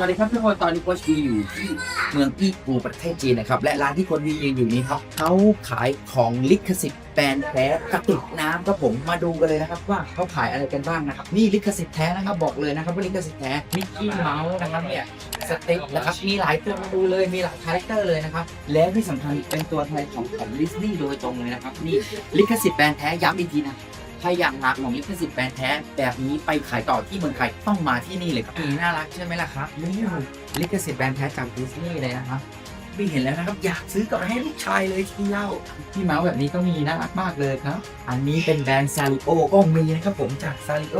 วัสดีครับทุกคนตอนนี้โคชวีอยู่ที่เมืองอีปูประเทศจีนนะครับ และร้านที่โค้ชวียืนอยู่นี้ครับเขาขายของลิขสิทธิ์แบรนด์แท้กระติกน้ำครับผมมาดูกันเลยนะครับว่าเขาขายอะไรกันบ้างนะครับนี่ลิขสิทธิ์แท้นะครับบอกเลยนะครับว่าลิขสิทธิ์แท้มิกกี้เมาส์นะครับเนี่ยสเต็กนะครับมีหลายตัวมาดูเลยมีหลายคาแรคเตอร์เลยนะครับและที่สำคัญเป็นตัวแทนของของดิสนีย์โดยตรงเลยนะครับนี่ลิขสิทธิ์แบรนด์แท้ย้ำอีกทีนะ ถ้าอยากหาของลิขสิทธิ์แบรนด์แท้ แบบนี้ไปขายต่อที่เมืองไทยต้องมาที่นี่เลยครับนี่น่ารักใช่ไหมล่ะครับนี่ลิขสิทธิ์แบรนด์แท้จากดิสนีย์เลยนะครับ พี่เห็นแล้วนะครับ อยากซื้อกลับไปให้ลูกชายเลยทีเดียวพี่เมาส์แบบนี้ก็มีน่ารักมากเลยครับ อันนี้เป็นแบรนด์ซาริโอก็มีนะครับผมจากซาริโอ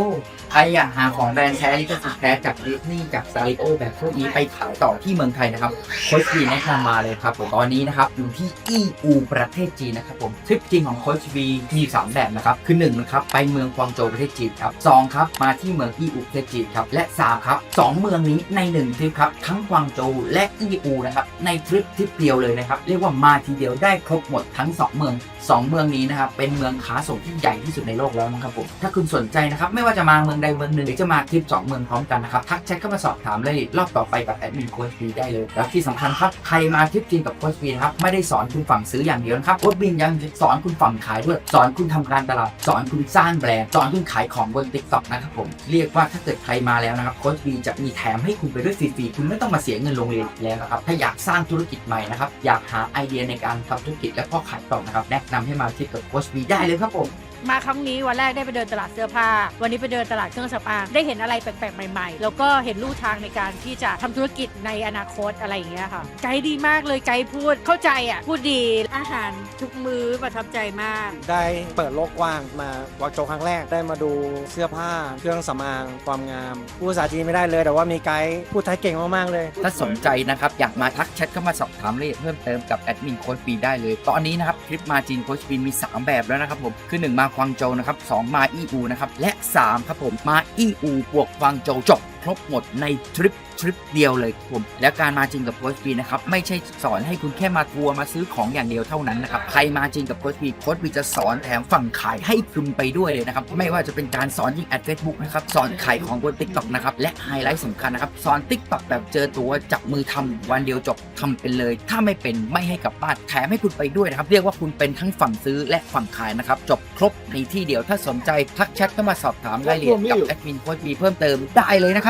ใครอยากหาของแบรนด์แท้ลิขสิทธิ์แท้จากดิสนีย์จากซาริโอแบบพวกนี้ไปขายต่อที่เมืองไทยนะครับโค้ชวีแนะนำมาเลยครับผมตอนนี้นะครับอยู่ที่อีอูประเทศจีนนะครับผมทริปจริงของโค้ชวีมีสามแบบนะครับคือ1นะครับไปเมืองกวางโจวประเทศจีนครับสองครับมาที่เมืองอีอูประเทศจีนครับและสามครับสองเมืองนี้ในหนึ่งทริปครับทั้งกวางโจวและอีอูนะครับในทริปทริปเดียวเลยนะครับ เรียกว่ามาทีเดียวได้ครบหมดทั้งสองเมืองสองเมืองนี้นะครับเป็นเมืองค้าส่งที่ใหญ่ที่สุดในโลกแล้วนะครับผมถ้าคุณสนใจนะครับไม่ว่าจะมาเมืองใดเมืองหนึ่งหรือจะมาทริปสองเมืองพร้อมกันนะครับทักแชทเข้ามาสอบถามเลยรอบต่อไปกับแอดมินโค้ชวีได้เลยแล้วที่สำคัญครับใครมาทริปจีนกับโค้ชวีนะครับไม่ได้สอนคุณฝั่งซื้ออย่างเดียวนะครับโค้ชวียังสอนคุณฝั่งขายด้วยสอนคุณทำการตลาดสอนคุณสร้างแบรนด์สอนคุณขายของบนติ๊กต็อกนะครับผมเรียกว่าถ้าเกิดใครมาแล้วนะครับโค้ชวีจะมีแถมให้คุณไปด้วยฟรีๆคุณไม่ต้องมาเสียเงินโรงเรียนแล้วนะครับถ้าอยากสร้างธุรกิจใหม่นะครับ อยากหาไอเดียในการทำธุรกิจและพ่อขายต่อนะครับ แนะนำให้มาทริปกับโค้ชวีได้เลยครับผม มาครั้งนี้วันแรกได้ไปเดินตลาดเสื้อผ้า วันนี้ไปเดินตลาดเครื่องสำอางได้เห็นอะไรแปลกๆใหม่ๆ แล้วก็เห็นลู่ทางในการที่จะทำธุรกิจในอนาคตอะไรอย่างเงี้ยค่ะ ไกด์ดีมากเลยไกด์พูดเข้าใจอะพูดดีอาหารทุกมื้อประทับใจมาก ได้เปิดโลกกว้างมาวางโจวครั้งแรกได้มาดูเสื้อผ้า เครื่องสำอางความงามพูดภาษาจีนไม่ได้เลย แต่ว่ามีไกด์พูดไทยเก่งมากๆเลย ถ้าสนใจนะครับ อยากมาทักแชทเข้ามาสอบถามรายละเอียดเพิ่มเติมกับแอดมินโค้ชปีได้เลย ตอนนี้นะครับคลิปมาจีนโค้ชปีมี 3 แบบแล้วนะครับผมคือ 1 มาควางโจวนะครับ2มาอีอูนะครับและ 3 ครับผม มาอีอูบวกควางโจวจบ ครบหมดในทริปทริปเดียวเลยครับผมและการมาจริงกับโค้ชปีนะครับไม่ใช่สอนให้คุณแค่มาทัวร์มาซื้อของอย่างเดียวเท่านั้นนะครับใครมาจริงกับโค้ชปีโค้ชปีจะสอนแถมฝั่งขายให้คุณไปด้วยเลยนะครับไม่ว่าจะเป็นการสอนยิงแอดเฟซบุ๊กนะครับสอนขายของบน t ิ k t o k นะครับและไฮไลท์สำคัญนะครับสอน t ิ k t o k แบบเจอตัวจับมือทำวันเดียวจบทำเป็นเลย ถ้าไม่เป็นไม่ให้กลับบ้านแถมให้คุณไปด้วยนะครับเรียกว่าคุณเป็นทั้งฝั่งซื้อและฝั่งขายนะครับจบครบในที่เดียวถ้าสนใจทักแชทเข้ามาสอบถามรายละเอียดกับแอดมินโค้ชบีเพิ่มเติมได้เลยนะครับ